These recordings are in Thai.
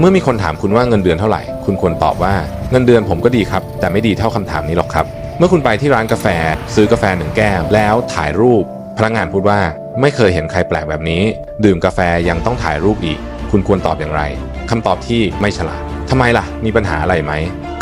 เมื่อมีคนถามคุณว่าเงินเดือนเท่าไหร่ คุณควรตอบว่าเงินเดือนผมก็ดีครับ แต่ไม่ดีเท่าคำถามนี้หรอกครับ เมื่อคุณไปที่ร้านกาแฟ ซื้อกาแฟหนึ่งแก้ว แล้วถ่ายรูป พนักงานพูดว่าไม่เคยเห็นใครแปลกแบบนี้ ดื่มกาแฟยังต้องถ่ายรูปอีก คุณควรตอบอย่างไรคำตอบที่ไม่ฉลาดทำไมล่ะ มีปัญหาอะไรไหม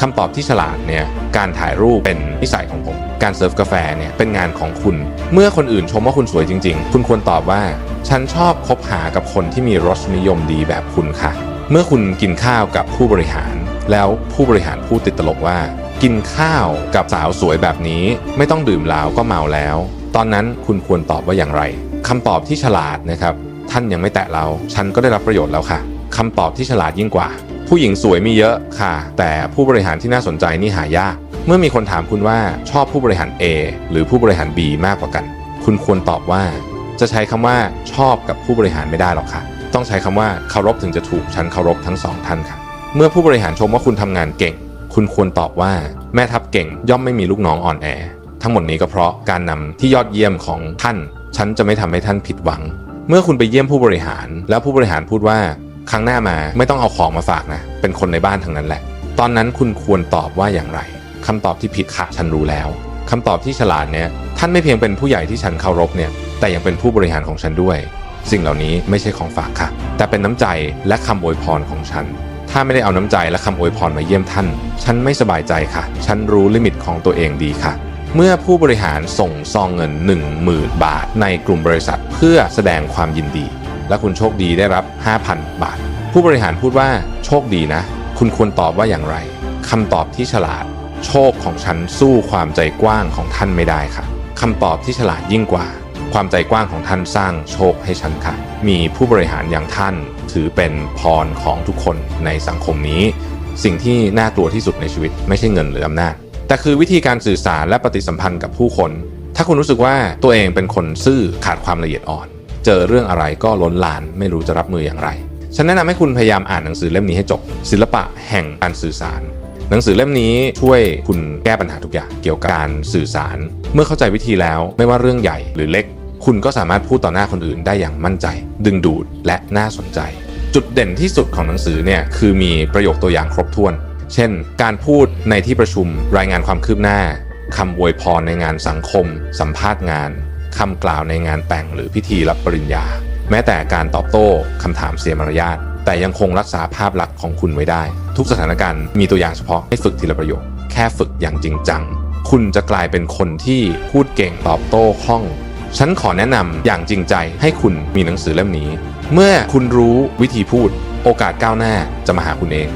คำตอบที่ฉลาดเนี่ยการถ่ายรูปเป็นนิสัยของผม การเสิร์ฟกาแฟเนี่ยเป็นงานของคุณ เมื่อคนอื่นชมว่าคุณสวยจริง ๆ คุณควรตอบว่า ฉันชอบคบหากับคนที่มีรสนิยมดีแบบคุณค่ะ เมื่อคุณกินข้าวกับผู้บริหาร แล้วผู้บริหารพูดติดตลกว่า กินข้าวกับสาวสวยแบบนี้ ไม่ต้องดื่มแล้วก็เมาแล้ว ตอนนั้นคุณควรตอบว่าอย่างไรคำตอบที่ฉลาดนะครับ ท่านยังไม่แตะเรา ฉันก็ได้รับประโยชน์แล้วค่ะคำตอบที่ฉลาดยิ่งกว่า ผู้หญิงสวยมีเยอะค่ะ แต่ผู้บริหารที่น่าสนใจนี่หายาก เมื่อมีคนถามคุณว่าชอบผู้บริหาร A หรือผู้บริหาร B มากกว่ากัน คุณควรตอบว่า จะใช้คำว่าชอบกับผู้บริหารไม่ได้หรอกค่ะ ต้องใช้คำว่าเคารพถึงจะถูกฉันเคารพทั้งสองท่านค่ะ เมื่อผู้บริหารชมว่าคุณทำงานเก่ง คุณควรตอบว่าแม่ทัพเก่งย่อมไม่มีลูกน้องอ่อนแอ ทั้งหมดนี้ก็เพราะการนำที่ยอดเยี่ยมของท่าน ฉันจะไม่ทำให้ท่านผิดหวัง เมื่อคุณไปเยี่ยมผู้บริหาร แล้วผู้บริหารพูดว่าครั้งหน้ามาไม่ต้องเอาของมาฝากนะ เป็นคนในบ้านทั้งนั้นแหละ ตอนนั้นคุณควรตอบว่าอย่างไรคำตอบที่ผิดค่ะฉันรู้แล้วคำตอบที่ฉลาดเนี่ยท่านไม่เพียงเป็นผู้ใหญ่ที่ฉันเคารพเนี่ยแต่ยังเป็นผู้บริหารของฉันด้วย สิ่งเหล่านี้ไม่ใช่ของฝากค่ะ แต่เป็นน้ำใจและคำอวยพรของฉัน ถ้าไม่ได้เอาน้ำใจและคำอวยพรมาเยี่ยมท่าน ฉันไม่สบายใจค่ะ ฉันรู้ลิมิตของตัวเองดีค่ะ เมื่อผู้บริหารส่งซองเงิน 10,000 บาท ในกลุ่มบริษัทเพื่อแสดงความยินดี และคุณโชคดีได้รับ 5,000 บาท ผู้บริหารพูดว่าโชคดีนะ คุณควรตอบว่าอย่างไรคำตอบที่ฉลาด โชคของฉันสู้ความใจกว้างของท่านไม่ได้ค่ะคำตอบที่ฉลาดยิ่งกว่า ความใจกว้างของท่านสร้างโชคให้ฉันค่ะ มีผู้บริหารอย่างท่าน ถือเป็นพรของทุกคนในสังคมนี้ สิ่งที่น่ากลัวที่สุดในชีวิตไม่ใช่เงินหรืออำนาจ แต่คือวิธีการสื่อสารและปฏิสัมพันธ์กับผู้คน ถ้าคุณรู้สึกว่าตัวเองเป็นคนซื่อขาดความละเอียดอ่อน เจอเรื่องอะไรก็ล้นลานไม่รู้จะรับมืออย่างไร ฉันแนะนำให้คุณพยายามอ่านหนังสือเล่มนี้ให้จบ ศิลปะแห่งการสื่อสารหนังสือเล่มนี้ช่วยคุณแก้ปัญหาทุกอย่างเกี่ยวกับการสื่อสาร เมื่อเข้าใจวิธีแล้วไม่ว่าเรื่องใหญ่หรือเล็ก คุณก็สามารถพูดต่อหน้าคนอื่นได้อย่างมั่นใจ ดึงดูดและน่าสนใจ จุดเด่นที่สุดของหนังสือเนี่ยคือมีประโยคตัวอย่างครบถ้วน เช่น การพูดในที่ประชุมรายงานความคืบหน้าคำอวยพรในงานสังคม สัมภาษณ์งานคำกล่าวในงานแต่งหรือพิธีรับปริญญา แม้แต่การตอบโต้คำถามเสียมารยาทแต่ยังคงรักษาภาพลักษณ์ของคุณไว้ได้ ทุกสถานการณ์มีตัวอย่างเฉพาะให้ฝึกทีละประโยค แค่ฝึกอย่างจริงจัง คุณจะกลายเป็นคนที่พูดเก่งตอบโต้คล่อง ฉันขอแนะนำอย่างจริงใจให้คุณมีหนังสือเล่มนี้ เมื่อคุณรู้วิธีพูด โอกาสก้าวหน้าจะมาหาคุณเอง